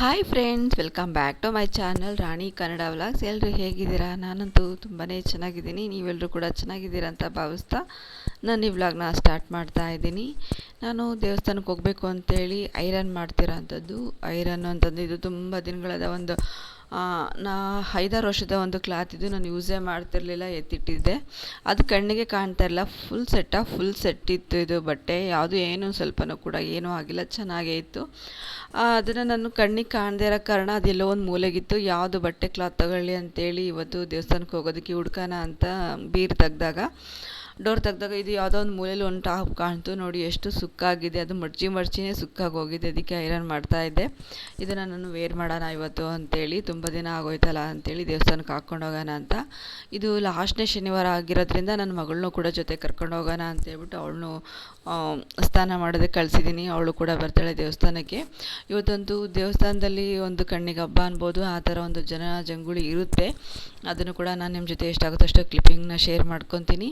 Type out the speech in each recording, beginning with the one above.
Hi friends welcome back to my channel Rani Kannada vlogs ಎಲ್ಲರೂ ಹೇಗಿದ್ದೀರಾ? ನಾನಂತೂ ತುಂಬಾ ಚೆನ್ನಾಗಿದ್ದೀನಿ. ನೀವೆಲ್ಲರೂ ಕೂಡ ಚೆನ್ನಾಗಿದ್ದೀರಾ ಅಂತ ಭಾವಿಸ್ತಾ ನಾನು ಈ ವ್ಲಾಗ್ನ ಸ್ಟಾರ್ಟ್ ಮಾಡ್ತಾ ಇದ್ದೀನಿ. ನಾನು ದೇವಸ್ಥಾನಕ್ಕೆ ಹೋಗಬೇಕು ಅಂತೇಳಿ ಐರನ್ ಮಾಡ್ತಿರೋ ಅಂಥದ್ದು ಐರನ್ ಅಂತಂದು ಇದು ತುಂಬ ದಿನಗಳದ ಒಂದು ನಾ ಐದಾರು ವರ್ಷದ ಒಂದು ಕ್ಲಾತ್ ಇದು ನಾನು ಯೂಸೇ ಮಾಡ್ತಿರಲಿಲ್ಲ, ಎತ್ತಿಟ್ಟಿದ್ದೆ. ಅದು ಕಣ್ಣಿಗೆ ಕಾಣ್ತಾ ಇಲ್ಲ ಫುಲ್ ಸೆಟ್ಟ ಫುಲ್ ಸೆಟ್ ಇತ್ತು ಇದು ಬಟ್ಟೆ. ಯಾವುದು ಏನು ಸ್ವಲ್ಪನೂ ಕೂಡ ಏನೂ ಆಗಿಲ್ಲ, ಚೆನ್ನಾಗೇ ಇತ್ತು. ಅದನ್ನು ನಾನು ಕಣ್ಣಿಗೆ ಕಾಣದೇ ಇರೋ ಕಾರಣ ಅದೆಲ್ಲೋ ಒಂದು ಮೂಲೆಗಿತ್ತು. ಯಾವುದು ಬಟ್ಟೆ ಕ್ಲಾತ್ ತಗೊಳ್ಳಿ ಅಂತೇಳಿ ಇವತ್ತು ದೇವಸ್ಥಾನಕ್ಕೆ ಹೋಗೋದಕ್ಕೆ ಹುಡ್ಕೋಣ ಅಂತ ಬೀರ್ ತೆಗ್ದಾಗ. ಡೋರ್ ತೆಗ್ದಾಗ ಇದು ಯಾವುದೋ ಒಂದು ಮೂಲೆಯಲ್ಲಿ ಒಂದು ಟಾಪ್ ಕಾಣ್ತು. ನೋಡಿ ಎಷ್ಟು ಸುಕ್ಕಾಗಿದೆ. ಅದು ಮಡ್ಚಿ ಮಡ್ಚಿನೇ ಸುಕ್ಕಾಗಿ ಹೋಗಿದೆ. ಅದಕ್ಕೆ ಐರನ್ ಮಾಡ್ತಾ ಇದ್ದೆ. ಇದನ್ನು ನಾನು ವೇರ್ ಮಾಡೋಣ ಇವತ್ತು ಅಂತೇಳಿ. ತುಂಬ ದಿನ ಆಗೋಯ್ತಲ್ಲ ಅಂತೇಳಿ ದೇವಸ್ಥಾನಕ್ಕೆ ಹಾಕ್ಕೊಂಡು ಹೋಗೋಣ ಅಂತ. ಇದು ಲಾಸ್ಟ್ನೇ ಶನಿವಾರ ಆಗಿರೋದ್ರಿಂದ ನನ್ನ ಮಗಳನ್ನೂ ಕೂಡ ಜೊತೆ ಕರ್ಕೊಂಡು ಹೋಗೋಣ ಅಂತ ಹೇಳ್ಬಿಟ್ಟು ಅವಳನ್ನು ಸ್ನಾನ ಮಾಡೋದಕ್ಕೆ ಕಳಿಸಿದ್ದೀನಿ. ಅವಳು ಕೂಡ ಬರ್ತಾಳೆ ದೇವಸ್ಥಾನಕ್ಕೆ. ಇವತ್ತಂತೂ ದೇವಸ್ಥಾನದಲ್ಲಿ ಒಂದು ಕಣ್ಣಿಗೆ ಹಬ್ಬ ಅನ್ಬೋದು. ಆ ಥರ ಒಂದು ಜನ ಜಂಗುಳಿ ಇರುತ್ತೆ. ಅದನ್ನು ಕೂಡ ನಾನು ನಿಮ್ಮ ಜೊತೆ ಎಷ್ಟಾಗುತ್ತೋ ಅಷ್ಟು ಕ್ಲಿಪ್ಪಿಂಗ್ನ ಶೇರ್ ಮಾಡ್ಕೊತೀನಿ.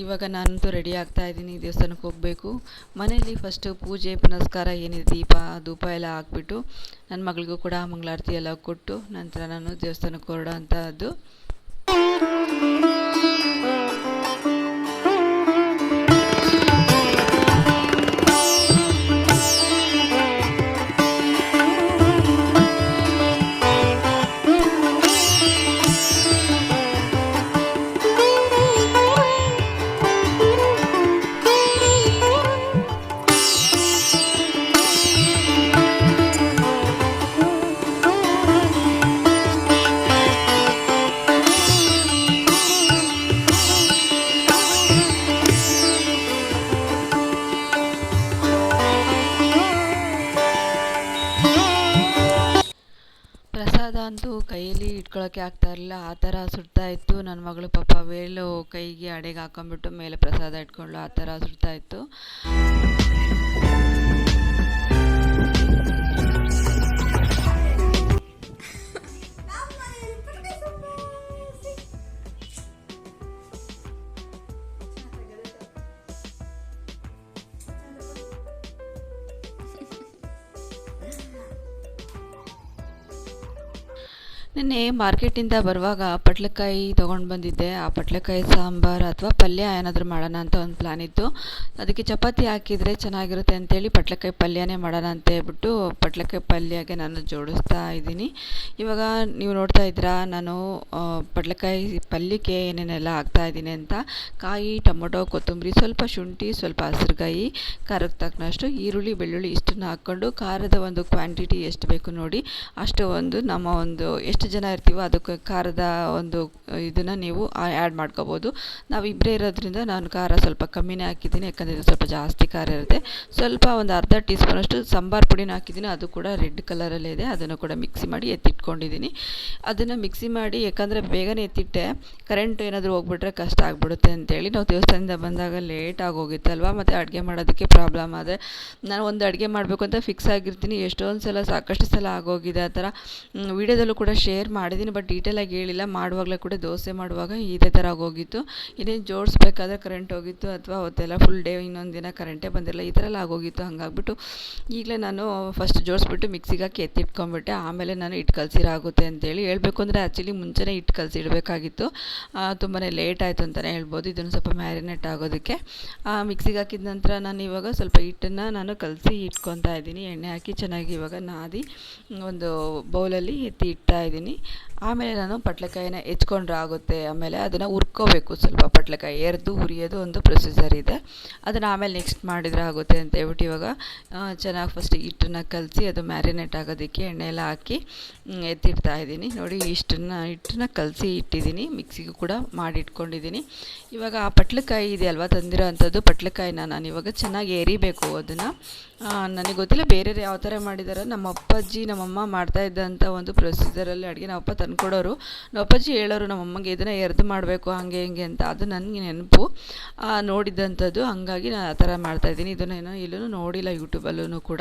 ಇವಾಗ ನಾನಂತೂ ರೆಡಿ ಆಗ್ತಾ ಇದ್ದೀನಿ ದೇವಸ್ಥಾನಕ್ಕೆ ಹೋಗಬೇಕು. ಮನೆಯಲ್ಲಿ ಫಸ್ಟು ಪೂಜೆ, ಪುನಸ್ಕಾರ ಏನಿದೆ, ದೀಪ, ಧೂಪ ಎಲ್ಲ ಹಾಕ್ಬಿಟ್ಟು ನನ್ನ ಮಗಳಿಗೂ ಕೂಡ ಮಂಗಳಾರತಿ ಎಲ್ಲ ಕೊಟ್ಟು, ನಂತರ ನಾನು ದೇವಸ್ಥಾನಕ್ಕೆ ಹೊರಡೋ ಪ್ರಸಾದ ಅಂತೂ ಕೈಯಲ್ಲಿ ಇಟ್ಕೊಳ್ಳೋಕ್ಕೆ ಆಗ್ತಾ ಇರಲಿಲ್ಲ. ಆ ಥರ ಸುಡ್ತಾ ಇತ್ತು. ನನ್ನ ಮಗಳು ಪಾಪ ವೇಲು ಕೈಗೆ ಅಡೆಗೆ ಹಾಕೊಂಡ್ಬಿಟ್ಟು ಮೇಲೆ ಪ್ರಸಾದ ಇಟ್ಕೊಂಡು ಆ ಥರ ಸುಡ್ತಾ ಇತ್ತು. ನಿನ್ನೆ ಮಾರ್ಕೆಟಿಂದ ಬರುವಾಗ ಪಟ್ಲಕಾಯಿ ತೊಗೊಂಡು ಬಂದಿದ್ದೆ. ಆ ಪಟ್ಲಕಾಯಿ ಸಾಂಬಾರು ಅಥವಾ ಪಲ್ಯ ಏನಾದರೂ ಮಾಡೋಣ ಅಂತ ಒಂದು ಪ್ಲ್ಯಾನ್ ಇತ್ತು. ಅದಕ್ಕೆ ಚಪಾತಿ ಹಾಕಿದರೆ ಚೆನ್ನಾಗಿರುತ್ತೆ ಅಂತೇಳಿ ಪಟ್ಲಕಾಯಿ ಪಲ್ಯನೇ ಮಾಡೋಣ ಅಂತ ಹೇಳ್ಬಿಟ್ಟು ಪಟ್ಲಕಾಯಿ ಪಲ್ಯಗೆ ನಾನು ಜೋಡಿಸ್ತಾ ಇದ್ದೀನಿ. ಇವಾಗ ನೀವು ನೋಡ್ತಾ ಇದ್ದೀರಾ, ನಾನು ಪಟ್ಲಕಾಯಿ ಪಲ್ಯಕ್ಕೆ ಏನೇನೆಲ್ಲ ಹಾಕ್ತಾ ಇದ್ದೀನಿ ಅಂತ. ಕಾಯಿ, ಟೊಮೊಟೊ, ಕೊತ್ತಂಬರಿ, ಸ್ವಲ್ಪ ಶುಂಠಿ, ಸ್ವಲ್ಪ ಹಸಿರುಗಾಯಿ ಖಾರಕ್ಕೆ ತಕ್ಕನಷ್ಟು ಈರುಳ್ಳಿ, ಬೆಳ್ಳುಳ್ಳಿ ಇಷ್ಟನ್ನು ಹಾಕ್ಕೊಂಡು ಖಾರದ ಒಂದು ಕ್ವಾಂಟಿಟಿ ಎಷ್ಟು ಬೇಕು ನೋಡಿ ಅಷ್ಟು ಒಂದು ನಮ್ಮ ಒಂದು ಎಷ್ಟು ಜನ ಇರ್ತೀವೋ ಅದಕ್ಕೆ ಖಾರದ ಒಂದು ಇದನ್ನು ನೀವು ಆ್ಯಡ್ ಮಾಡ್ಕೋಬೋದು. ನಾವು ಇಬ್ಬರೇ ಇರೋದ್ರಿಂದ ನಾನು ಖಾರ ಸ್ವಲ್ಪ ಕಮ್ಮಿನೇ ಹಾಕಿದ್ದೀನಿ, ಯಾಕಂದರೆ ಇದು ಸ್ವಲ್ಪ ಜಾಸ್ತಿ ಖಾರ ಇರುತ್ತೆ. ಸ್ವಲ್ಪ ಒಂದು ಅರ್ಧ ಟೀ ಸ್ಪೂನಷ್ಟು ಸಾಂಬಾರು ಪುಡಿನ ಹಾಕಿದ್ದೀನಿ, ಅದು ಕೂಡ ರೆಡ್ ಕಲರಲ್ಲೇ ಇದೆ, ಅದನ್ನು ಕೂಡ ಮಿಕ್ಸಿ ಮಾಡಿ ಎತ್ತಿಟ್ಕೊಂಡಿದ್ದೀನಿ. ಅದನ್ನು ಮಿಕ್ಸಿ ಮಾಡಿ, ಯಾಕಂದರೆ ಬೇಗನೆ ಎತ್ತಿಟ್ಟೆ ಕರೆಂಟ್ ಏನಾದರೂ ಹೋಗ್ಬಿಟ್ರೆ ಕಷ್ಟ ಆಗಿಬಿಡುತ್ತೆ ಅಂತೇಳಿ ನಾವು ದೇವಸ್ಥಾನದಿಂದ ಬಂದಾಗ ಲೇಟ್ ಹೋಗಿತ್ತಲ್ವ ಮತ್ತು ಅಡುಗೆ ಮಾಡೋದಕ್ಕೆ ಪ್ರಾಬ್ಲಮ್ ಆದರೆ ನಾನು ಒಂದು ಅಡುಗೆ ಮಾಡಬೇಕು ಅಂತ ಫಿಕ್ಸ್ ಆಗಿರ್ತೀನಿ ಎಷ್ಟೊಂದು ಸಲ ಸಾಕಷ್ಟು ಸಲ ಆಗೋಗಿದೆ ಆ ಥರ. ವೀಡಿಯೋದಲ್ಲೂ ಕೂಡ ಶೇರ್ ಮಾಡಿದ್ದೀನಿ ಬಟ್ ಡೀಟೇಲಾಗಿ ಹೇಳಿಲ್ಲ. ಮಾಡುವಾಗಲೇ ಕೂಡ ದೋಸೆ ಮಾಡುವಾಗ ಇದೇ ಥರ ಆಗೋಗಿತ್ತು. ಇನ್ನೇನು ಜೋಡಿಸ್ಬೇಕಾದ್ರೆ ಕರೆಂಟ್ ಹೋಗಿತ್ತು, ಅಥವಾ ಅವತ್ತೆಲ್ಲ ಫುಲ್ ಡೇ ಇನ್ನೊಂದು ದಿನ ಕರೆಂಟೇ ಬಂದಿರಲ್ಲ, ಈ ಥರ ಆಗೋಗಿತ್ತು, ಹಂಗಾಗ್ಬಿಟ್ಟು ಈಗಲೇ ನಾನು ಫಸ್ಟ್ ಜೋಡಿಸ್ಬಿಟ್ಟು ಮಿಕ್ಸಿಗೆ ಹಾಕಿ ಎತ್ತಿಟ್ಕೊಂಡ್ಬಿಟ್ಟೆ. ಆಮೇಲೆ ನಾನು ಇಟ್ಟು ಕಲಸಿರಾಗುತ್ತೆ ಅಂತೇಳಿ ಹೇಳಬೇಕು ಅಂದರೆ ಆ್ಯಕ್ಚುಲಿ ಮುಂಚೆನೇ ಇಟ್ಟು ಕಲಸಿ ಇಡಬೇಕಾಗಿತ್ತು ತುಂಬಾ ಲೇಟ್ ಆಯಿತು ಅಂತಲೇ ಹೇಳ್ಬೋದು. ಇದನ್ನು ಸ್ವಲ್ಪ ಮ್ಯಾರಿನೇಟ್ ಆಗೋದಕ್ಕೆ. ಮಿಕ್ಸಿಗೆ ಹಾಕಿದ ನಂತರ ನಾನು ಇವಾಗ ಸ್ವಲ್ಪ ಹಿಟ್ಟನ್ನು ನಾನು ಕಲಸಿ ಇಟ್ಕೊತಾ ಇದ್ದೀನಿ. ಎಣ್ಣೆ ಹಾಕಿ ಚೆನ್ನಾಗಿ ಇವಾಗ ನಾದಿ ಒಂದು ಬೌಲಲ್ಲಿ ಎತ್ತಿ ಇಡ್ತಾ ಇದ್ದೀನಿ. ಆಮೇಲೆ ನಾನು ಪಟ್ಲೆಕಾಯಿನ ಹೆಚ್ಕೊಂಡ್ರೆ ಆಗುತ್ತೆ. ಆಮೇಲೆ ಅದನ್ನು ಹುರ್ಕೋಬೇಕು. ಸ್ವಲ್ಪ ಪಟ್ಲೆಕಾಯಿ ಎರೆದು ಹುರಿಯೋದು ಒಂದು ಪ್ರೊಸೀಜರ್ ಇದೆ. ಅದನ್ನು ಆಮೇಲೆ ನೆಕ್ಸ್ಟ್ ಮಾಡಿದರೆ ಆಗುತ್ತೆ ಅಂತ ಹೇಳ್ಬಿಟ್ಟು ಇವಾಗ ಚೆನ್ನಾಗಿ ಫಸ್ಟ್ ಹಿಟ್ಟನ್ನ ಕಲಸಿ ಅದು ಮ್ಯಾರಿನೇಟ್ ಆಗೋದಕ್ಕೆ ಎಣ್ಣೆ ಎಲ್ಲ ಹಾಕಿ ಎತ್ತಿಡ್ತಾ ಇದ್ದೀನಿ. ನೋಡಿ ಇಷ್ಟನ್ನು, ಹಿಟ್ಟನ್ನ ಕಲಸಿ ಇಟ್ಟಿದ್ದೀನಿ. ಮಿಕ್ಸಿಗೂ ಕೂಡ ಮಾಡಿ ಇಟ್ಕೊಂಡಿದ್ದೀನಿ ಇವಾಗ ಆ ಪಟ್ಲಕಾಯಿ ಇದೆ ಅಲ್ವಾ ತಂದಿರೋ ಅಂಥದ್ದು ಪಟ್ಲಕಾಯಿನ ನಾನು ಇವಾಗ ಚೆನ್ನಾಗಿ ಎರಿಬೇಕು ಅದನ್ನು. ನನಗೆ ಗೊತ್ತಿಲ್ಲ ಬೇರೆ ಯಾವ ಥರ ಮಾಡಿದಾರೋ. ನಮ್ಮ ಅಪ್ಪಾಜಿ, ನಮ್ಮಮ್ಮ ಮಾಡ್ತಾ ಇದ್ದಂಥ ಒಂದು ಪ್ರೊಸೀಜರಲ್ಲಿ ಅಡುಗೆ ನಮ್ಮಪ್ಪ ತಂದುಕೊಡೋರು. ನಮ್ಮ ಅಪ್ಪಾಜಿ ಹೇಳೋರು ನಮ್ಮಮ್ಮಗೆ ಇದನ್ನು ಎರ್ದು ಮಾಡಬೇಕು ಹಂಗೆ ಹಿಂಗೆ ಅಂತ. ಅದು ನನಗೆ ನೆನಪು. ನೋಡಿದ್ದಂಥದ್ದು ಹಂಗಾಗಿ ನಾನು ಆ ಥರ ಮಾಡ್ತಾಯಿದ್ದೀನಿ ಇದನ್ನು ಏನೋ ಇಲ್ಲೂ ನೋಡಿಲ್ಲ ಯೂಟ್ಯೂಬಲ್ಲೂ ಕೂಡ.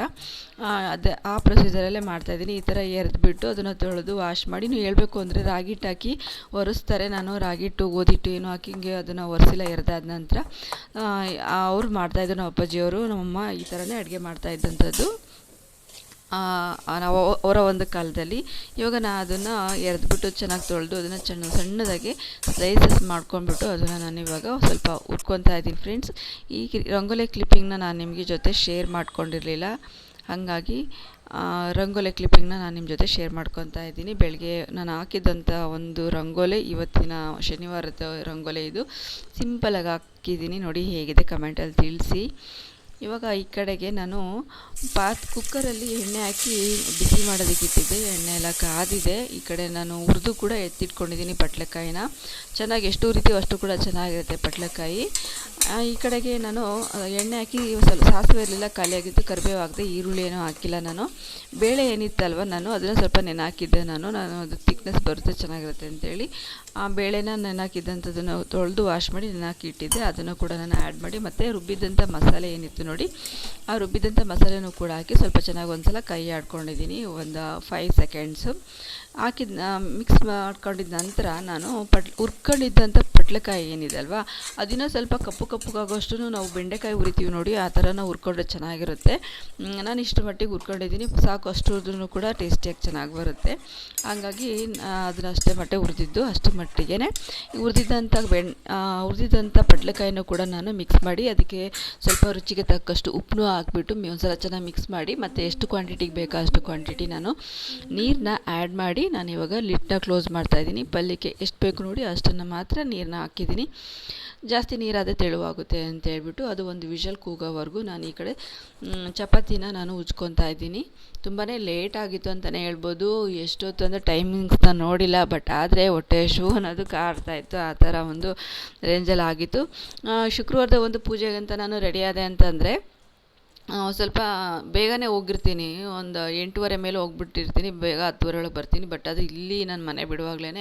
ಅದೇ ಆ ಪ್ರೊಸೀಜರಲ್ಲೇ ಮಾಡ್ತಾಯಿದ್ದೀನಿ ಈ ಥರ ಎರ್ದುಬಿಟ್ಟು ಅದನ್ನು ತೊಳೆದು ವಾಶ್ ಮಾಡಿ ನೀವು ಹೇಳಬೇಕು ಅಂದರೆ ರಾಗಿ ಹಿಟ್ಟು ಹಾಕಿ ಒರೆಸ್ತಾರೆ. ನಾನು ರಾಗಿ ಹಿಟ್ಟು ಗೋಧಿಟ್ಟು ಏನು ಹಾಕಿ ಹಿಂಗೆ ಅದನ್ನು ಒರೆಸಿಲ್ಲ ಎರೆದಾದ ನಂತರ. ಅವ್ರು ಮಾಡ್ತಾಯಿದ್ರು ನಮ್ಮ ಅಪ್ಪಾಜಿಯವರು ನಮ್ಮಮ್ಮ ಈ ಥರನೇ ಅಡುಗೆ ಮಾಡ್ತಾ ಇದ್ದಂಥದ್ದು. ಆ, ನಾವು ಅವರ ಒಂದು ಕಾಲದಲ್ಲಿ ಇವಾಗ ನಾನು ಅದನ್ನು ಎರೆದ್ಬಿಟ್ಟು ಚೆನ್ನಾಗಿ ತೊಳೆದು ಅದನ್ನು ಚೆನ್ನ, ಸಣ್ಣದಾಗಿ ಸ್ಲೈಸಸ್ ಮಾಡ್ಕೊಂಡ್ಬಿಟ್ಟು ಅದನ್ನು ನಾನು ಇವಾಗ ಸ್ವಲ್ಪ ಉಟ್ಕೊತಾ ಇದ್ದೀನಿ ಫ್ರೆಂಡ್ಸ್ ಈ ರಂಗೋಲೆ ಕ್ಲಿಪ್ಪಿಂಗ್ನ ನಾನು ನಿಮಗೆ ಜೊತೆ ಶೇರ್ ಮಾಡ್ಕೊಂಡಿರಲಿಲ್ಲ. ಹಾಗಾಗಿ ರಂಗೋಲೆ ರಂಗೋಲಿ ಕ್ಲಿಪ್ಪಿಂಗ್ನ ನಾನು ನಿಮ್ಮ ಜೊತೆ ಶೇರ್ ಮಾಡ್ಕೊತಾ ಇದ್ದೀನಿ. ಬೆಳಗ್ಗೆ ನಾನು ಹಾಕಿದಂಥ ಒಂದು ರಂಗೋಲೆ, ಇವತ್ತಿನ ಶನಿವಾರದ ರಂಗೋಲೆ ಇದು. ಸಿಂಪಲಾಗಿ ಹಾಕಿದ್ದೀನಿ ನೋಡಿ ಹೇಗಿದೆ ಕಮೆಂಟಲ್ಲಿ ತಿಳಿಸಿ. ಇವಾಗ ಈ ಕಡೆಗೆ ನಾನು ಪಾತ್ ಕುಕ್ಕರಲ್ಲಿ ಎಣ್ಣೆ ಹಾಕಿ ಬಿಸಿ ಮಾಡೋದಕ್ಕೆ ಇಟ್ಟಿದ್ದೆ. ಎಣ್ಣೆ ಎಲ್ಲ ಕಾದಿದೆ. ಈ ಕಡೆ ನಾನು ಹುರಿದು ಕೂಡ ಎತ್ತಿಟ್ಕೊಂಡಿದ್ದೀನಿ ಪಟ್ಲೆಕಾಯಿನ. ಚೆನ್ನಾಗಿ ಎಷ್ಟು ಹುರಿತೀವೋ ಅಷ್ಟು ಕೂಡ ಚೆನ್ನಾಗಿರುತ್ತೆ ಪಟ್ಲೆಕಾಯಿ. ಈ ಕಡೆಗೆ ನಾನು ಎಣ್ಣೆ ಹಾಕಿ ಸ್ವಲ್ಪ ಸಾಸಿವೆ ಇರಲಿಲ್ಲ ಖಾಲಿಯಾಗಿದ್ದು ಕರಿಬೇವು ಹಾಕಿದೆ ಈರುಳ್ಳಿ ಏನೂ ಹಾಕಿಲ್ಲ ನಾನು. ಬೇಳೆ ಏನಿತ್ತಲ್ವ ನಾನು, ಅದನ್ನು ಸ್ವಲ್ಪ ನೆನೆ ಹಾಕಿದ್ದೆ ನಾನು. ನಾನು ಅದು ತಿಕ್ನೆಸ್ ಬರುತ್ತೆ, ಚೆನ್ನಾಗಿರುತ್ತೆ ಅಂತೇಳಿ. ಆ ಬೇಳೆನ ನೆನಾಕಿದ್ದಂಥದ್ದನ್ನು ತೊಳೆದು ವಾಶ್ ಮಾಡಿ ನೆನಾಕಿ ಇಟ್ಟಿದ್ದೆ ಅದನ್ನು ಕೂಡ ನಾನು ಆ್ಯಡ್ ಮಾಡಿ, ಮತ್ತು ರುಬ್ಬಿದ್ದಂಥ ಮಸಾಲೆ ಏನಿತ್ತು ನೋಡಿ. ಆ ರುಬ್ಬಿದಂಥ ಮಸಾಲೆನೂ ಕೂಡ ಹಾಕಿ ಸ್ವಲ್ಪ ಚೆನ್ನಾಗಿ ಒಂದ್ಸಲ ಕೈ ಆಡ್ಕೊಂಡಿದ್ದೀನಿ, ಒಂದು ಫೈವ್ ಸೆಕೆಂಡ್ಸು ಹಾಕಿದ ಮಿಕ್ಸ್ ಮಾಡ್ಕೊಂಡಿದ್ದ ನಂತರ ನಾನು ಪಟ್ ಹುರ್ಕೊಂಡಿದ್ದಂಥ ಪಟ್ಲೆಕಾಯಿ ಏನಿದೆ ಅಲ್ವಾ? ಅದನ್ನು ಸ್ವಲ್ಪ ಕಪ್ಪು ಕಪ್ಪುಗಾಗೋಷ್ಟು ನಾವು ಬೆಂಡೆಕಾಯಿ ಹುರಿತೀವಿ ನೋಡಿ, ಆ ಥರನ ಹುರ್ಕೊಂಡ್ರೆ ಚೆನ್ನಾಗಿರುತ್ತೆ. ನಾನು ಇಷ್ಟು ಮಟ್ಟಿಗೆ ಹುರ್ಕೊಂಡಿದ್ದೀನಿ, ಸಾಕು ಅಷ್ಟು ಕೂಡ ಟೇಸ್ಟಿಯಾಗಿ ಚೆನ್ನಾಗಿ ಬರುತ್ತೆ. ಹಾಗಾಗಿ ಅದನ್ನ ಅಷ್ಟೇ ಮಟ್ಟೆ ಹುರಿದಿದ್ದು, ಅಷ್ಟು ಮಟ್ಟಿಗೆ ಹುರಿದಿದ್ದಂಥ ಬೆಣ್ ಹುರಿದಿದ್ದಂಥ ಪಟ್ಲೆಕಾಯಿನೂ ಕೂಡ ನಾನು ಮಿಕ್ಸ್ ಮಾಡಿ, ಅದಕ್ಕೆ ಸ್ವಲ್ಪ ರುಚಿಗೆ ತಕ್ಕಷ್ಟು ಉಪ್ಪು ಹಾಕ್ಬಿಟ್ಟು ಒಂದ್ಸಲ ಚೆನ್ನಾಗಿ ಮಿಕ್ಸ್ ಮಾಡಿ, ಮತ್ತು ಎಷ್ಟು ಕ್ವಾಂಟಿಟಿಗೆ ಬೇಕೋ ಅಷ್ಟು ಕ್ವಾಂಟಿಟಿ ನಾನು ನೀರನ್ನ ಆ್ಯಡ್ ಮಾಡಿ, ನಾನು ಇವಾಗ ಲಿಟ್ನ ಕ್ಲೋಸ್ ಮಾಡ್ತಾಯಿದ್ದೀನಿ ಪಲ್ಯಕ್ಕೆ ಎಷ್ಟು ಬೇಕು ನೋಡಿ ಅಷ್ಟನ್ನು ಮಾತ್ರ ನೀರನ್ನ ಹಾಕಿದ್ದೀನಿ. ಜಾಸ್ತಿ ನೀರಾದರೆ ತೆಳುವಾಗುತ್ತೆ ಅಂತ ಹೇಳ್ಬಿಟ್ಟು ಅದು ಒಂದು ವಿಷಲ್ ಕೂಗೋವರೆಗೂ ನಾನು ಈ ಕಡೆ ಚಪಾತಿನ ನಾನು ಉಜ್ಕೊತಾ ಇದ್ದೀನಿ. ತುಂಬಾ ಲೇಟ್ ಆಗಿತ್ತು ಅಂತಲೇ ಹೇಳ್ಬೋದು. ಎಷ್ಟೊತ್ತು ಅಂದರೆ ಟೈಮಿಂಗ್ಸ್ನ ನೋಡಿಲ್ಲ ಬಟ್ ಆದರೆ ಹೊಟ್ಟೆ ಶೂ ಅನ್ನೋದು ಕಾಡ್ತಾ ಇತ್ತು. ಆ ಥರ ಒಂದು ರೇಂಜಲ್ಲಿ ಆಗಿತ್ತು. ಶುಕ್ರವಾರದ ಒಂದು ಪೂಜೆಗಂತ ನಾನು ರೆಡಿಯಾದೆ ಅಂತಂದರೆ ಸ್ವಲ್ಪ ಬೇಗನೆ ಹೋಗಿರ್ತೀನಿ. ಒಂದು ಎಂಟೂವರೆ ಮೇಲೆ ಹೋಗ್ಬಿಟ್ಟಿರ್ತೀನಿ. ಬೇಗ ಹತ್ತುವರೆ ಒಳಗೆ ಬರ್ತೀನಿ. ಬಟ್ ಅದು ಇಲ್ಲಿ ನಾನು ಮನೆ ಬಿಡುವಾಗಲೇ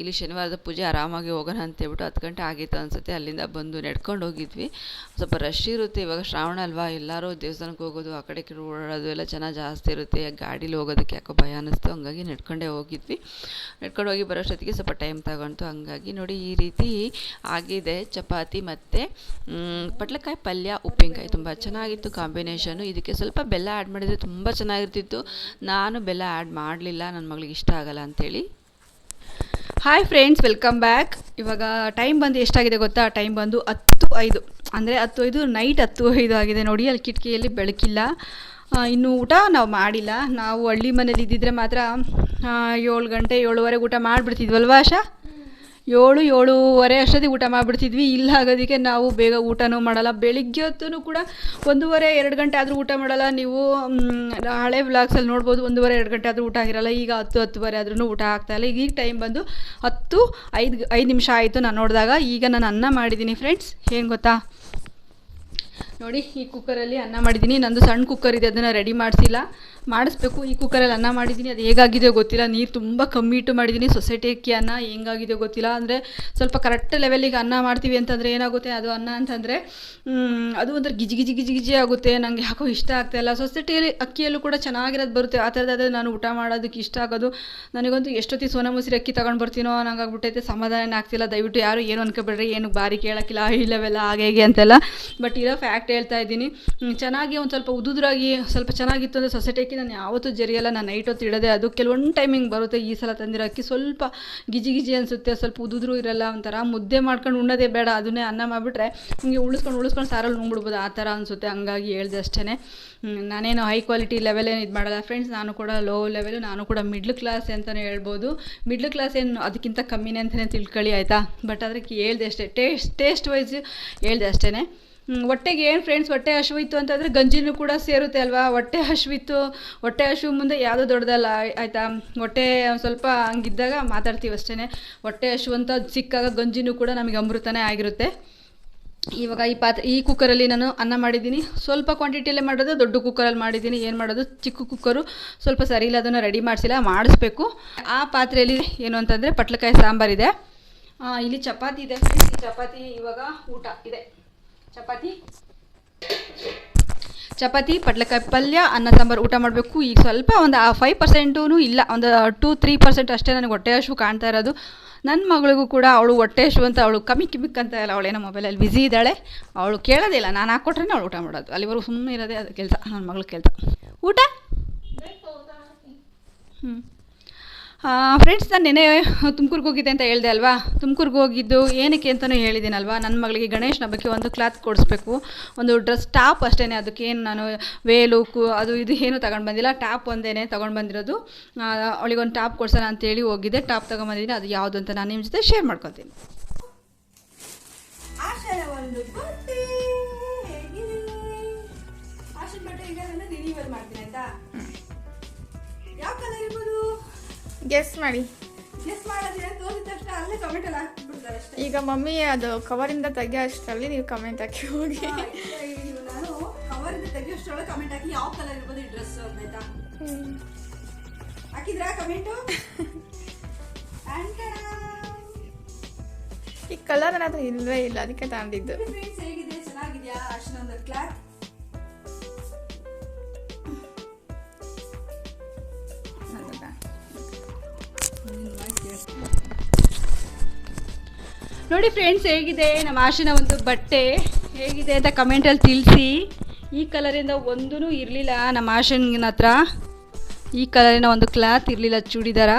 ಇಲ್ಲಿ ಶನಿವಾರದ ಪೂಜೆ ಆರಾಮಾಗಿ ಹೋಗೋಣ ಅಂತೇಳ್ಬಿಟ್ಟು ಹತ್ತು ಗಂಟೆ ಆಗಿತ್ತು ಅನಿಸುತ್ತೆ. ಅಲ್ಲಿಂದ ಬಂದು ನಡ್ಕೊಂಡು ಹೋಗಿದ್ವಿ. ಸ್ವಲ್ಪ ರಶ್ ಇರುತ್ತೆ. ಇವಾಗ ಶ್ರಾವಣ ಅಲ್ವಾ? ಎಲ್ಲರೂ ದೇವಸ್ಥಾನಕ್ಕೆ ಹೋಗೋದು, ಆ ಕಡೆ ಕಡೆ ಓಡಾಡೋದು ಎಲ್ಲ ಚೆನ್ನಾಗಿ ಜಾಸ್ತಿ ಇರುತ್ತೆ. ಗಾಡೀಲಿ ಹೋಗೋದಕ್ಕೆ ಯಾಕೋ ಭಯ ಅನ್ನಿಸ್ತು ಹಂಗಾಗಿ ನಡ್ಕೊಂಡೇ ಹೋಗಿದ್ವಿ. ನಡ್ಕೊಂಡು ಹೋಗಿ ಬರೋಷ್ಟೊತ್ತಿಗೆ ಸ್ವಲ್ಪ ಟೈಮ್ ತಗೊಂತು ಹಂಗಾಗಿ ನೋಡಿ ಈ ರೀತಿ ಆಗಿದೆ. ಚಪಾತಿ ಮತ್ತು ಪಟ್ಲಕಾಯಿ ಪಲ್ಯ, ಉಪ್ಪಿನಕಾಯಿ. ತುಂಬ ಚೆನ್ನಾಗಿತ್ತು ಕಾಂಬಿನೇಷನು ಇದಕ್ಕೆ ಸ್ವಲ್ಪ ಬೆಲ್ಲ ಆ್ಯಡ್ ಮಾಡಿದರೆ ತುಂಬ ಚೆನ್ನಾಗಿರ್ತಿತ್ತು. ನಾನು ಬೆಲ್ಲ ಆ್ಯಡ್ ಮಾಡಲಿಲ್ಲ, ನನ್ನ ಮಗಳಿಗೆ ಇಷ್ಟ ಆಗಲ್ಲ ಅಂಥೇಳಿ. ಹಾಯ್ ಫ್ರೆಂಡ್ಸ್ ವೆಲ್ಕಮ್ ಬ್ಯಾಕ್ ಇವಾಗ ಟೈಮ್ ಬಂದು ಎಷ್ಟಾಗಿದೆ ಗೊತ್ತಾ? ಟೈಮ್ ಬಂದು ಹತ್ತು ಐದು. ಅಂದರೆ ಹತ್ತು ಐದು ನೈಟ್ ಹತ್ತು ಐದು ಆಗಿದೆ ನೋಡಿ, ಅಲ್ಲಿ ಕಿಟಕಿಯಲ್ಲಿ ಬೆಳಕಿಲ್ಲ. ಇನ್ನೂ ಊಟ ನಾವು ಮಾಡಿಲ್ಲ. ನಾವು ಹಳ್ಳಿ ಮನೇಲಿ ಇದ್ದಿದ್ರೆ ಮಾತ್ರ ಏಳು ಗಂಟೆ ಏಳುವರೆಗೆ ಊಟ ಮಾಡಿಬಿಡ್ತಿದ್ವಲ್ವಾ ಆಶಾ? ಏಳು, ಏಳೂವರೆ ಅಷ್ಟೊತ್ತಿಗೆ ಊಟ ಮಾಡಿಬಿಡ್ತಿದ್ವಿ. ಇಲ್ಲ ಆಗೋದಕ್ಕೆ ನಾವು ಬೇಗ ಊಟನೂ ಮಾಡಲ್ಲ. ಬೆಳಿಗ್ಗೆ ಹೊತ್ತು ಕೂಡ ಒಂದೂವರೆ, ಎರಡು ಗಂಟೆ ಆದರೂ ಊಟ ಮಾಡಲ್ಲ. ನೀವು ಹಳೆ ವ್ಲಾಗ್ಸಲ್ಲಿ ನೋಡ್ಬೋದು ಒಂದೂವರೆ, ಎರಡು ಗಂಟೆ ಆದರೂ ಊಟ ಆಗಿರಲ್ಲ. ಈಗ ಹತ್ತು, ಹತ್ತುವರೆ ಆದ್ರೂ ಊಟ ಆಗ್ತಾಯಿಲ್ಲ ಈಗ ಟೈಮ್ ಬಂದು ಹತ್ತು, ಐದು ಐದು ನಿಮಿಷ ಆಯಿತು ನಾನು ನೋಡಿದಾಗ. ಈಗ ನಾನು ಅನ್ನ ಮಾಡಿದ್ದೀನಿ ಫ್ರೆಂಡ್ಸ್ ಏನು ಗೊತ್ತಾ? ನೋಡಿ, ಈ ಕುಕ್ಕರಲ್ಲಿ ಅನ್ನ ಮಾಡಿದ್ದೀನಿ. ನಂದು ಸಣ್ಣ ಕುಕ್ಕರ್ ಇದೆ, ಅದನ್ನು ರೆಡಿ ಮಾಡಿಸಿಲ್ಲ. ಮಾಡಿಸ್ಬೇಕು. ಈ ಕುಕ್ಕರಲ್ಲಿ ಅನ್ನ ಮಾಡಿದ್ದೀನಿ. ಅದು ಹೇಗಾಗಿದೆ ಗೊತ್ತಿಲ್ಲ. ನೀರು ತುಂಬ ಕಮ್ಮಿ ಇಟ್ಟು ಮಾಡಿದ್ದೀನಿ. ಸೊಸೈಟಿ ಅಕ್ಕಿ ಅನ್ನ ಹೆಂಗಾಗಿದೆಯೋ ಗೊತ್ತಿಲ್ಲ. ಅಂದರೆ ಸ್ವಲ್ಪ ಕರೆಕ್ಟ್ ಲೆವೆಲಿಗೆ ಅನ್ನ ಮಾಡ್ತೀವಿ ಅಂತಂದರೆ ಏನಾಗುತ್ತೆ? ಅದು ಅನ್ನ ಅಂತಂದರೆ ಅದು ಒಂಥರ ಗಿಜಿ ಗಿಜಿ ಗಿಜಿ ಗಿಜಿ ಆಗುತ್ತೆ. ನನಗೆ ಯಾಕೋ ಇಷ್ಟ ಆಗ್ತಾಯಿಲ್ಲ ಸೊಸೈಟಿಯಲ್ಲಿ ಅಕ್ಕಿಯಲ್ಲೂ ಕೂಡ ಚೆನ್ನಾಗಿರೋದು ಬರುತ್ತೆ. ಆ ಥರದಾದರೆ ನಾನು ಊಟ ಮಾಡೋದಕ್ಕೆ ಇಷ್ಟ ಆಗೋದು. ನನಗಂತೂ ಎಷ್ಟೊತ್ತಿ ಸೋನಾ ಮುಸಿರಿ ಅಕ್ಕಿ ತಗೊಂಡು ಬರ್ತೀನೋ ನಂಗಾಗ್ಬಿಟ್ಟೈತೆ ಸಮಾಧಾನ ಆಗ್ತಿಲ್ಲ. ದಯವಿಟ್ಟು ಯಾರು ಏನು ಅನ್ಕೋಬೇಡ್ರಿ. ಏನು ಬಾರಿ ಕೇಳೋಕ್ಕಿಲ್ಲ. ಹೈ ಲೆವೆಲ್ಲ ಹಾಗೆ ಹೇಗೆ ಅಂತೆಲ್ಲ. ಬಟ್ ಇರೋ ಫ್ಯಾಕ್ಟ್ ಹೇಳ್ತಾ ಇದ್ದೀನಿ. ಚೆನ್ನಾಗಿ ಒಂದು ಸ್ವಲ್ಪ ಉದುದ್ರಾಗಿ, ಸ್ವಲ್ಪ ಚೆನ್ನಾಗಿತ್ತು ಅಂದರೆ ಸೊಸೈಟಿ ಅಕ್ಕಿ ನಾನು ಯಾವತ್ತೂ ಜರಿಯಲ್ಲ, ನಾನು ನೈಟ್ ಹೊತ್ತು ಇಡೋದೆ ಅದು. ಕೆಲವೊಂದು ಟೈಮಿಂಗ್ ಬರುತ್ತೆ ಈ ಸಲ ತಂದಿರೋ ಅಕ್ಕಿ ಸ್ವಲ್ಪ ಗಿಜಿ ಗಿಜಿ ಅನಿಸುತ್ತೆ, ಸ್ವಲ್ಪ ಉದುದ್ರು ಇರಲ್ಲ ಒಂಥರ. ಮುದ್ದೆ ಮಾಡ್ಕೊಂಡು ಉಣ್ಣೋದೇ ಬೇಡ, ಅದನ್ನೇ ಅನ್ನ ಮಾಡಿಬಿಟ್ರೆ ನಿಮಗೆ ಉಳಿಸ್ಕೊಂಡು ಉಳಿಸ್ಕೊಂಡು ಸಾರಲ್ಲಿ ನುಂಗ್ಬಿಡ್ಬೋದು. ಆ ಥರ ಅನಿಸುತ್ತೆ, ಹಂಗಾಗಿ ಹೇಳ್ದೆ ಅಷ್ಟೇ ನಾನೇನು ಹೈ ಕ್ವಾಲಿಟಿ ಲೆವೆಲ್ ಏನು ಇದು ಮಾಡಲ್ಲ. ಫ್ರೆಂಡ್ಸ್ ನಾನು ಕೂಡ ಲೋ ಲೆವೆಲ್ ನಾನು ಕೂಡ ಮಿಡ್ಲ್ ಕ್ಲಾಸ್ ಅಂತಲೇ ಹೇಳ್ಬೋದು. ಮಿಡ್ಲ್ ಕ್ಲಾಸ್ ಏನು ಅದಕ್ಕಿಂತ ಕಮ್ಮಿನೇ ಅಂತಲೇ ತಿಳ್ಕೊಳ್ಳಿ, ಆಯಿತಾ? ಬಟ್ ಅದಕ್ಕೆ ಹೇಳ್ದೆ ಅಷ್ಟೇ ಟೇಸ್ಟ್ ಟೇಸ್ಟ್ ವೈಸ್ ಹೇಳ್ದೆ ಅಷ್ಟೇ ಹೊಟ್ಟೆಗೆ ಏನು ಫ್ರೆಂಡ್ಸ್ ಹೊಟ್ಟೆ ಹಶುವಿತ್ತು ಅಂತಂದರೆ ಗಂಜಿನೂ ಕೂಡ ಸೇರುತ್ತೆ ಅಲ್ವಾ? ಹೊಟ್ಟೆ ಹಶುವಿತ್ತು ಹೊಟ್ಟೆ ಹಶು ಮುಂದೆ ಯಾವುದೂ ದೊಡ್ಡದಲ್ಲ ಆಯಿತಾ? ಹೊಟ್ಟೆ ಸ್ವಲ್ಪ ಹಂಗಿದ್ದಾಗ ಮಾತಾಡ್ತೀವಿ ಅಷ್ಟೇ ಹೊಟ್ಟೆ ಹಶು ಅಂತ ಸಿಕ್ಕಾಗ ಗಂಜಿನೂ ಕೂಡ ನಮಗೆ ಅಮೃತನೇ ಆಗಿರುತ್ತೆ. ಇವಾಗ ಈ ಪಾತ್ರೆ ಈ ಕುಕ್ಕರಲ್ಲಿ ನಾನು ಅನ್ನ ಮಾಡಿದ್ದೀನಿ. ಸ್ವಲ್ಪ ಕ್ವಾಂಟಿಟಿಯಲ್ಲೇ ಮಾಡೋದು, ದೊಡ್ಡ ಕುಕ್ಕರಲ್ಲಿ ಮಾಡಿದ್ದೀನಿ. ಏನು ಮಾಡೋದು? ಚಿಕ್ಕ ಕುಕ್ಕರು ಸ್ವಲ್ಪ ಸರಿ ಇಲ್ಲ, ಅದನ್ನು ರೆಡಿ ಮಾಡಿಸಿಲ್ಲ, ಮಾಡಿಸ್ಬೇಕು. ಆ ಪಾತ್ರೆಯಲ್ಲಿ ಏನು ಅಂತಂದರೆ ಪಟ್ಲಕಾಯಿ ಸಾಂಬಾರಿದೆ ಇಲ್ಲಿ ಚಪಾತಿ ಇದೆ. ಈ ಚಪಾತಿ ಇವಾಗ ಊಟ ಇದೆ. ಚಪಾತಿ? ಚಪಾತಿ ಪಟ್ಲಕಾಯಿ ಪಲ್ಯ ಅನ್ನ ಸಾಂಬಾರು ಊಟ ಮಾಡಬೇಕು. ಈಗ ಸ್ವಲ್ಪ ಒಂದು ಫೈವ್ ಪರ್ಸೆಂಟೂ ಇಲ್ಲ. ಒಂದು ಟೂ ತ್ರೀ ಪರ್ಸೆಂಟ್ ಅಷ್ಟೇ ನನಗೆ ಹೊಟ್ಟೆ ಹಶು ಕಾಣ್ತಾ ಇರೋದು. ನನ್ನ ಮಗಳಿಗೂ ಕೂಡ ಅವಳು ಹೊಟ್ಟೆ ಹಶು ಅಂತ ಅವಳು ಕಮ್ಮಿ ಕಿಮಿಕ್ ಅಂತ ಇಲ್ಲ. ಅವಳೇನೋ ಮೊಬೈಲಲ್ಲಿ ಬ್ಯುಸಿ ಇದ್ದಾಳೆ. ಅವಳು ಕೇಳೋದಿಲ್ಲ ನಾನು ಹಾಕ್ಕೊಟ್ರೆ ಅವಳು ಊಟ ಮಾಡೋದು. ಅಲ್ಲಿವರೆಗೂ ಸುಮ್ಮನೆ ಇರೋದೇ ಅದು ಕೆಲಸ. ನನ್ನ ಮಗಳು ಕೆಲಸ. ಊಟ? ಹ್ಞೂ ಫ್ರೆಂಡ್ಸ್ ನಾನು ನೆನೆ ತುಮಕೂರ್ಗೆ ಹೋಗಿದ್ದೆ ಅಂತ ಹೇಳಿದೆ ಅಲ್ವಾ? ತುಮಕೂರ್ಗೆ ಹೋಗಿದ್ದು ಏನಕ್ಕೆ ಅಂತಲೂ ಹೇಳಿದ್ದೀನಲ್ವಾ ನನ್ನ ಮಗಳಿಗೆ ಗಣೇಶನ ಹಬ್ಬಕ್ಕೆ ಒಂದು ಕ್ಲಾತ್ ಕೊಡಿಸ್ಬೇಕು. ಒಂದು ಡ್ರೆಸ್ ಟಾಪ್ ಅಷ್ಟೇ ಅದಕ್ಕೆ ಏನು ನಾನು ವೇಲು, ಕು, ಅದು ಇದು ಏನು ತಗೊಂಡು ಬಂದಿಲ್ಲ. ಟಾಪ್ ಒಂದೇ ತೊಗೊಂಡು ಬಂದಿರೋದು. ಅವಳಿಗೊಂದು ಟಾಪ್ ಕೊಡ್ಸೋಣ ಅಂತೇಳಿ ಹೋಗಿದ್ದೆ. ಟಾಪ್ ತೊಗೊಂಬಂದಿದ್ದೀನಿ ಅದು ಯಾವುದು ಅಂತ ನಾನು ನಿಮ್ಮ ಜೊತೆ ಶೇರ್ ಮಾಡ್ಕೊತೀನಿ. ಹಾಕ್ಬಿಡ್ತಾರೆ ಮಾಡಿ ಈಗ ಮಮ್ಮಿ ಅದು ಕವರಿಂದ ತೆಗಿಯೋ ಅಷ್ಟರಲ್ಲಿ ನೀವು ಕಮೆಂಟ್ ಹಾಕಿ ಹೋಗಿ. ಕಮೆಂಟ್ ಹಾಕಿ ಯಾವ ಕಲರ್ ಇರ್ಬೋದು ಈ ಡ್ರೆಸ್ ಅಂತ ಆಯ್ತಾ ಹಾಕಿದ್ರಾ ಕಮೆಂಟು ಈ ಕಲರ್ ಏನಾದ್ರೂ ಹತ್ರ ಇಲ್ಲವೇ ಇಲ್ಲ ಅದಕ್ಕೆ ತಂದಿದ್ದು ಹೇಗಿದೆ ಚೆನ್ನಾಗಿದ್ಯಾ ಅಷ್ಟೊಂದು ಕ್ಲಾತ್ ನೋಡಿ ಫ್ರೆಂಡ್ಸ್ ಹೇಗಿದೆ? ನಮ್ಮ ಆಶಿನ ಒಂದು ಬಟ್ಟೆ ಹೇಗಿದೆ ಅಂತ ಕಮೆಂಟಲ್ಲಿ ತಿಳಿಸಿ. ಈ ಕಲರಿಂದ ಒಂದೂ ಇರಲಿಲ್ಲ ನಮ್ಮ ಆಶನ ಹತ್ರ. ಈ ಕಲರಿನ ಒಂದು ಕ್ಲಾತ್ ಇರಲಿಲ್ಲ ಚೂಡಿದಾರ.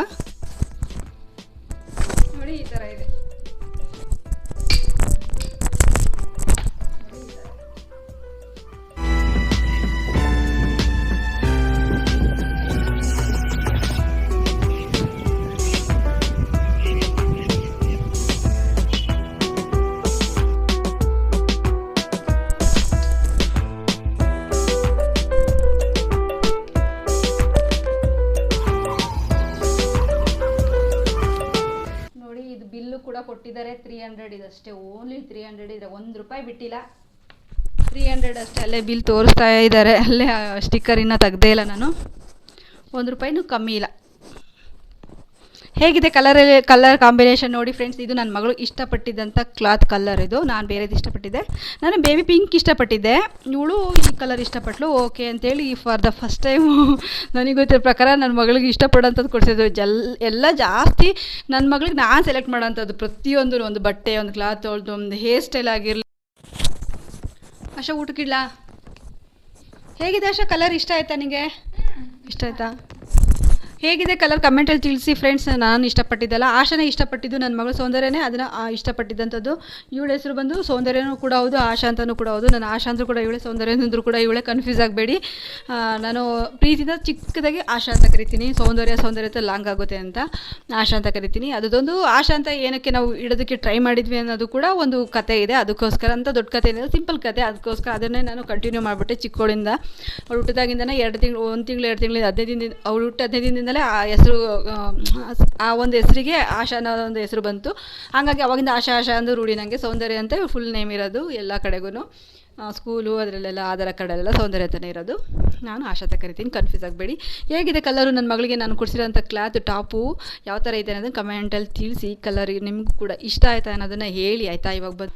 ತ್ರೀ ಹಂಡ್ರೆಡ್ ಇದಷ್ಟೇ ಓನ್ಲಿ ತ್ರೀ ಹಂಡ್ರೆಡ್ ಇದೆ ಒಂದು ರೂಪಾಯಿ ಬಿಟ್ಟಿಲ್ಲ. ತ್ರೀ ಹಂಡ್ರೆಡ್ ಅಷ್ಟೇ ಅಲ್ಲೇ ಬಿಲ್ ತೋರಿಸ್ತಾ ಇದ್ದಾರೆ, ಅಲ್ಲೇ ಸ್ಟಿಕ್ಕರ್ ಇನ್ನೂ ತೆಗ್ದೇ ಇಲ್ಲ ನಾನು. ಒಂದು ರೂಪಾಯಿನೂ ಕಮ್ಮಿ ಇಲ್ಲ. ಹೇಗಿದೆ ಕಲರ್ ಕಲರ್ ಕಾಂಬಿನೇಷನ್ ನೋಡಿ ಫ್ರೆಂಡ್ಸ್ ಇದು ನನ್ನ ಮಗಳು ಇಷ್ಟಪಟ್ಟಿದ್ದಂಥ ಕ್ಲಾತ್ ಕಲರ್ ಇದು. ನಾನು ಬೇರೆದು ಇಷ್ಟಪಟ್ಟಿದ್ದೆ. ನಾನು ಬೇಬಿ ಪಿಂಕ್ ಇಷ್ಟಪಟ್ಟಿದ್ದೆ. ಇವಳು ಈ ಕಲರ್ ಇಷ್ಟಪಟ್ಟಳು ಓಕೆ ಅಂತೇಳಿ ಫಾರ್ ದ ಫಸ್ಟ್ ಟೈಮು ನನಗೆ ಗೊತ್ತಿರೋ ಪ್ರಕಾರ ನನ್ನ ಮಗಳಿಗೆ ಇಷ್ಟಪಡೋಂಥದ್ದು ಕೊಡಿಸಿದ್ರು. ಜಲ್, ಎಲ್ಲ ಜಾಸ್ತಿ ನನ್ನ ಮಗಳಿಗೆ ನಾನು ಸೆಲೆಕ್ಟ್ ಮಾಡೋಂಥದ್ದು. ಪ್ರತಿಯೊಂದು ಒಂದು ಬಟ್ಟೆ, ಒಂದು ಕ್ಲಾತ್ ಒಂದು ಹೇರ್ ಸ್ಟೈಲ್ ಆಗಿರಲಿ. ಅಷ್ಟೇ ಊಟಕ್ಕಿಡ್ಲಾ? ಹೇಗಿದೆ ಆಶಾ? ಕಲರ್ ಇಷ್ಟ ಆಯ್ತಾ ನಿಮಗೆ ಇಷ್ಟ ಆಯ್ತಾ? ಹೇಗಿದೆ ಕಲರ್ ಕಮೆಂಟಲ್ಲಿ ತಿಳಿಸಿ ಫ್ರೆಂಡ್ಸ್ ನಾನು ಇಷ್ಟಪಟ್ಟಿದ್ದಲ್ಲ. ಆಶಾನೇ ಇಷ್ಟಪಟ್ಟಿದ್ದು ನನ್ನ ಮಗಳು ಸೌಂದರ್ಯನೇ. ಅದನ್ನು ಇಷ್ಟಪಟ್ಟಿದ್ದಂಥದ್ದು ಇವಳ ಹೆಸರು ಬಂದು ಸೌಂದರ್ಯನೂ ಕೂಡ ಹೌದು, ಆಶಾ ಅಂತಲೂ ಕೂಡ ಹೌದು. ನನ್ನ ಆಶಾ ಅಂದರೂ ಕೂಡ ಇವಳೆ ಸೌಂದರ್ಯ ಅಂದರೂ ಕೂಡ ಇವಳೆ ಕನ್ಫ್ಯೂಸ್ ಆಗಬೇಡಿ. ನಾನು ಪ್ರೀತಿಯಿಂದ ಚಿಕ್ಕದಾಗಿ ಆಶಾ ಅಂತ ಕರಿತೀನಿ. ಸೌಂದರ್ಯ ಅಂತ ಲಾಂಗ್ ಆಗುತ್ತೆ ಅಂತ ಆಶಾ ಅಂತ ಕರಿತೀನಿ. ಅದೊಂದು ಆಶಾ ಅಂತ ಏನಕ್ಕೆ ನಾವು ಇಡೋದಕ್ಕೆ ಟ್ರೈ ಮಾಡಿದ್ವಿ ಅನ್ನೋದು ಕೂಡ ಒಂದು ಕತೆ ಇದೆ. ಅದಕ್ಕೋಸ್ಕರ ಅಂತ ದೊಡ್ಡ ಕತೆ ಏನಿದೆ ಸಿಂಪಲ್ ಕತೆ ಅದಕ್ಕೋಸ್ಕರ ಅದನ್ನೇ ನಾನು ಕಂಟಿನ್ಯೂ ಮಾಡಿಬಿಟ್ಟೆ ಚಿಕ್ಕೋಳಿಂದ. ಅವಳು ಹುಟ್ಟಿದಾಗಿಂದನೇ ಎರಡು ತಿಂಗಳು, ಒಂದು ತಿಂಗಳು, ಎರಡು ತಿಂಗಳಿಂದ ಹದಿನೈದು ದಿನ ಅವಳು ಹುಟ್ಟು ಹದಿನೈದು ದಿನದಿಂದಲೇ ಆ ಹೆಸರು, ಆ ಒಂದು ಹೆಸರಿಗೆ ಆಶಾ ಅನ್ನೋ ಒಂದು ಹೆಸರು ಬಂತು. ಹಾಗಾಗಿ ಅವಾಗಿಂದ ಆಶಾ ಆಶಾ ಅಂದು ರೂಢಿ ನನಗೆ ಸೌಂದರ್ಯ ಅಂತ ಫುಲ್ ನೇಮ್ ಇರೋದು ಎಲ್ಲ ಕಡೆಗೂ ಸ್ಕೂಲು ಅದರಲ್ಲೆಲ್ಲ ಆಧಾರ ಕಾರ್ಡಲ್ಲೆಲ್ಲ ಸೌಂದರ್ಯ ಅಂತಲೇ ಇರೋದು. ನಾನು ಆಶಾ ಅಂತ ಕರಿತೀನಿ ಕನ್ಫ್ಯೂಸ್ ಆಗಬೇಡಿ. ಹೇಗಿದೆ ಕಲರು ನನ್ನ ಮಗಳಿಗೆ? ನಾನು ಕೊಡಿಸಿರೋಂಥ ಕ್ಲಾತ್ ಟಾಪು ಯಾವ ಥರ ಇದೆ ಅನ್ನೋದನ್ನು ಕಮೆಂಟಲ್ಲಿ ತಿಳಿಸಿ. ಕಲರ್ ನಿಮಗೂ ಕೂಡ ಇಷ್ಟ ಆಯ್ತಾ ಅನ್ನೋದನ್ನು ಹೇಳಿ, ಆಯಿತಾ? ಇವಾಗ ಬಂದು.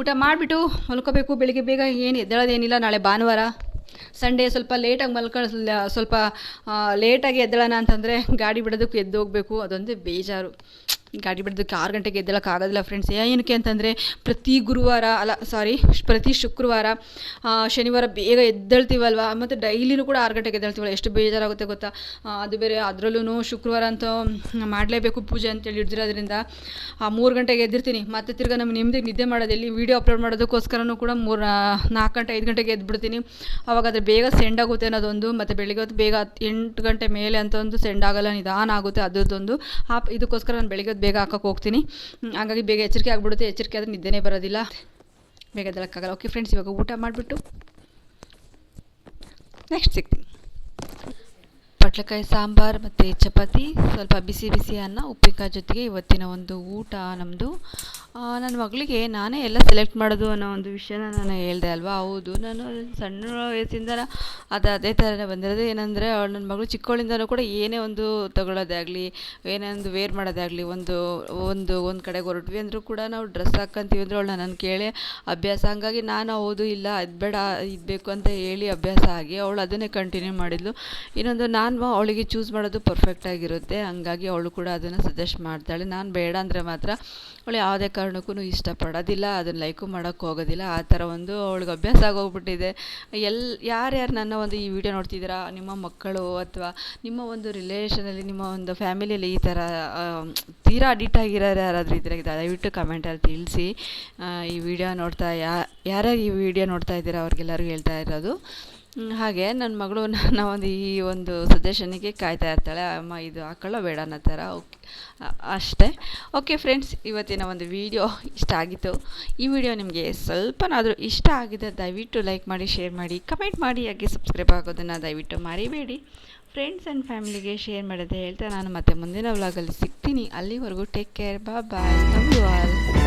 ಊಟ ಮಾಡಿಬಿಟ್ಟು ಮಲ್ಕೋಬೇಕು, ಬೆಳಿಗ್ಗೆ ಬೇಗ ಏನು ಎದ್ದೇಳೋದೇನಿಲ್ಲ, ನಾಳೆ ಭಾನುವಾರ. ಸಂಡೇ ಸ್ವಲ್ಪ ಲೇಟಾಗಿ ಮಲ್ಕೊಂಡು ಸ್ವಲ್ಪ ಲೇಟಾಗಿ ಎದ್ದೇಳೋಣ ಅಂತಂದರೆ ಗಾಡಿ ಬಿಡೋದಕ್ಕೆ ಎದ್ದು ಹೋಗಬೇಕು ಅದೊಂದೇ ಬೇಜಾರು. ಗಾಡಿ ಬಿಡೋದಕ್ಕೆ ಆರು ಗಂಟೆಗೆ ಎದ್ದೇಳೋಕ್ಕಾಗೋದಿಲ್ಲ ಫ್ರೆಂಡ್ಸ್ ಏನಕ್ಕೆ ಅಂತಂದರೆ ಪ್ರತಿ ಗುರುವಾರ, ಅಲ್ಲ ಸಾರಿ ಪ್ರತಿ ಶುಕ್ರವಾರ ಶನಿವಾರ ಬೇಗ ಎದ್ದೇಳ್ತೀವಲ್ವ? ಮತ್ತು ಡೈಲಿನೂ ಕೂಡ ಆರು ಗಂಟೆಗೆ ಎದ್ದೇಳ್ತೀವಲ್ಲ? ಎಷ್ಟು ಬೇಜಾರಾಗುತ್ತೆ ಗೊತ್ತಾ? ಅದು ಬೇರೆ ಅದರಲ್ಲೂ ಶುಕ್ರವಾರ ಅಂತ ಮಾಡಲೇಬೇಕು ಪೂಜೆ ಅಂತೇಳಿ ಹಿಡ್ದಿರೋದ್ರಿಂದ, ಆ, ಮೂರು ಗಂಟೆಗೆ ಎದ್ದಿರ್ತೀನಿ. ಮತ್ತೆ ತಿರ್ಗಾ ನಮ್ಮ ನೆಮ್ಮದಿ ನಿದ್ದೆ ಮಾಡೋದಿಲ್ಲಿ ವೀಡಿಯೋ ಅಪ್ಲೋಡ್ ಮಾಡೋದಕ್ಕೋಸ್ಕರನೂ ಕೂಡ ಮೂರು ನಾಲ್ಕು ಗಂಟೆ, ಐದು ಗಂಟೆಗೆ ಎದ್ಬಿಡ್ತೀನಿ. ಅವಾಗ ಅದು ಬೇಗ ಸೆಂಡ್ ಆಗುತ್ತೆ ಅನ್ನೋದೊಂದು, ಮತ್ತು ಬೆಳಿಗ್ಗೆ ಹೊತ್ತು ಬೇಗ ಎಂಟು ಗಂಟೆ ಮೇಲೆ ಅಂತ ಒಂದು ಸೆಂಡ್ ಆಗಲ್ಲ, ನಿಧಾನ ಆಗುತ್ತೆ ಅದರದ್ದೊಂದು. ಆ, ಇದಕ್ಕೋಸ್ಕರ ನಾನು ಬೆಳಿಗ್ಗೆ ಹೊತ್ತು ಬೇಗ ಹಾಕೋಕೆ ಹೋಗ್ತೀನಿ. ಹಾಗಾಗಿ ಬೇಗ ಎಚ್ಚರಿಕೆ ಆಗಿಬಿಡುತ್ತೆ. ಎಚ್ಚರಿಕೆ ಆದರೆ ನಿದ್ದೆನೇ ಬರೋದಿಲ್ಲ. ಬೇಗ ಅದಕ್ಕಾಗಲ್ಲ ಓಕೆ ಫ್ರೆಂಡ್ಸ್ ಇವಾಗ ಊಟ ಮಾಡಿಬಿಟ್ಟು ನೆಕ್ಸ್ಟ್ ಸಿಗ್ತೀನಿ. ಪಟ್ಲಕಾಯಿ ಸಾಂಬಾರು ಮತ್ತು ಚಪಾತಿ, ಸ್ವಲ್ಪ ಬಿಸಿ ಬಿಸಿ ಅನ್ನ ಉಪ್ಪಿಕಾಯಿ ಜೊತೆಗೆ ಇವತ್ತಿನ ಒಂದು ಊಟ ನಮ್ಮದು ನನ್ನ ಮಗಳಿಗೆ ನಾನೇ ಎಲ್ಲ ಸೆಲೆಕ್ಟ್ ಮಾಡೋದು ಅನ್ನೋ ಒಂದು ವಿಷಯನ ನಾನು ಹೇಳಿದೆ ಅಲ್ವಾ? ಹೌದು. ನಾನು ಸಣ್ಣ ವಯಸ್ಸಿಂದ ಅದು ಅದೇ ಥರನೇ ಬಂದಿರೋದು. ಏನಂದರೆ ಅವಳು ನನ್ನ ಮಗಳು ಚಿಕ್ಕವಳಿಂದನೂ ಕೂಡ ಏನೇ ಒಂದು ತಗೊಳ್ಳೋದೇ ಆಗಲಿ, ಏನೇ ಒಂದು ವೇರ್ ಮಾಡೋದೇ ಆಗಲಿ, ಒಂದು ಒಂದು ಒಂದು ಕಡೆಗೆ ಹೊರಟ್ವಿ ಅಂದರೂ ಕೂಡ ನಾವು ಡ್ರೆಸ್ ಹಾಕ್ಕಂತೀವಿ ಅಂದರೆ ಅವಳು ನನ್ನ ಕೇಳಿ, ಅಭ್ಯಾಸ, ಹಂಗಾಗಿ ನಾನು ಹೌದು, ಇಲ್ಲ ಅದು ಬೇಡ, ಇದು ಬೇಕು ಅಂತ ಹೇಳಿ ಅಭ್ಯಾಸ ಆಗಿ ಅವಳು ಅದನ್ನೇ ಕಂಟಿನ್ಯೂ ಮಾಡಿದ್ಲು. ಇನ್ನೊಂದು ನಾನು ಅವಳಿಗೆ ಚೂಸ್ ಮಾಡೋದು ಪರ್ಫೆಕ್ಟ್ ಆಗಿರುತ್ತೆ. ಹಂಗಾಗಿ ಅವಳು ಕೂಡ ಅದನ್ನು ಸಜೆಸ್ಟ್ ಮಾಡ್ತಾಳೆ. ನಾನು ಬೇಡ ಅಂದರೆ ಮಾತ್ರ ಅವಳು ಯಾವುದೇ ಕಾರಣಕ್ಕೂ ಇಷ್ಟಪಡೋದಿಲ್ಲ, ಅದನ್ನು ಲೈಕು ಮಾಡೋಕ್ಕೆ ಹೋಗೋದಿಲ್ಲ. ಆ ಥರ ಒಂದು ಅವಳಿಗೆ ಅಭ್ಯಾಸ ಆಗೋಗ್ಬಿಟ್ಟಿದೆ. ಎಲ್, ಯಾರ್ಯಾರು ನನ್ನ ಒಂದು ಈ ವಿಡಿಯೋ ನೋಡ್ತಿದ್ದೀರಾ? ನಿಮ್ಮ ಮಕ್ಕಳು ಅಥವಾ ನಿಮ್ಮ ಒಂದು ರಿಲೇಷನಲ್ಲಿ ನಿಮ್ಮ ಒಂದು ಫ್ಯಾಮಿಲಿಯಲ್ಲಿ ಈ ಥರ ತೀರಾ ಅಡಿಕ್ಟ್ ಆಗಿರೋರು ಯಾರಾದರೂ ಇದ್ದರೆ ದಯವಿಟ್ಟು ಕಮೆಂಟಲ್ಲಿ ತಿಳಿಸಿ. ಈ ವಿಡಿಯೋ ನೋಡ್ತಾ ಯಾ, ಯಾರ್ಯಾರು ಈ ವಿಡಿಯೋ ನೋಡ್ತಾ ಇದ್ದೀರಾ ಅವ್ರಿಗೆಲ್ಲರಿಗೂ ಹೇಳ್ತಾ ಇರೋದು. ಹಾಗೆ ನನ್ನ ಮಗಳು ನನ್ನ ಈ ಒಂದು ಸಜೆಷನಿಗೆ ಕಾಯ್ತಾ ಇರ್ತಾಳೆ, ಅಮ್ಮ, ಇದು ಹಾಕೊಳ್ಳೋ ಬೇಡ ಅನ್ನೋ ಥರ. ಓಕೆ ಅಷ್ಟೇ. ಓಕೆ ಫ್ರೆಂಡ್ಸ್ ಇವತ್ತಿನ ಒಂದು ವಿಡಿಯೋ ಇಷ್ಟ ಆಗಿತ್ತು. ಈ ವಿಡಿಯೋ ನಿಮಗೆ ಸ್ವಲ್ಪನಾದರೂ ಇಷ್ಟ ಆಗಿದೆ ದಯವಿಟ್ಟು ಲೈಕ್ ಮಾಡಿ ಶೇರ್ ಮಾಡಿ ಕಮೆಂಟ್ ಮಾಡಿ, ಹಾಗೆ ಸಬ್ಸ್ಕ್ರೈಬ್ ಆಗೋದನ್ನು ದಯವಿಟ್ಟು ಮರಿಬೇಡಿ. ಫ್ರೆಂಡ್ಸ್ ಆ್ಯಂಡ್ ಫ್ಯಾಮಿಲಿಗೆ ಶೇರ್ ಮಾಡೋದೇ ಹೇಳ್ತಾ ನಾನು ಮತ್ತೆ ಮುಂದಿನ ವ್ಲಾಗಲ್ಲಿ ಸಿಗ್ತೀನಿ. ಅಲ್ಲಿವರೆಗೂ ಟೇಕ್ ಕೇರ್ ಬಾ ಬಾಯ್ ಯು ಆಲ್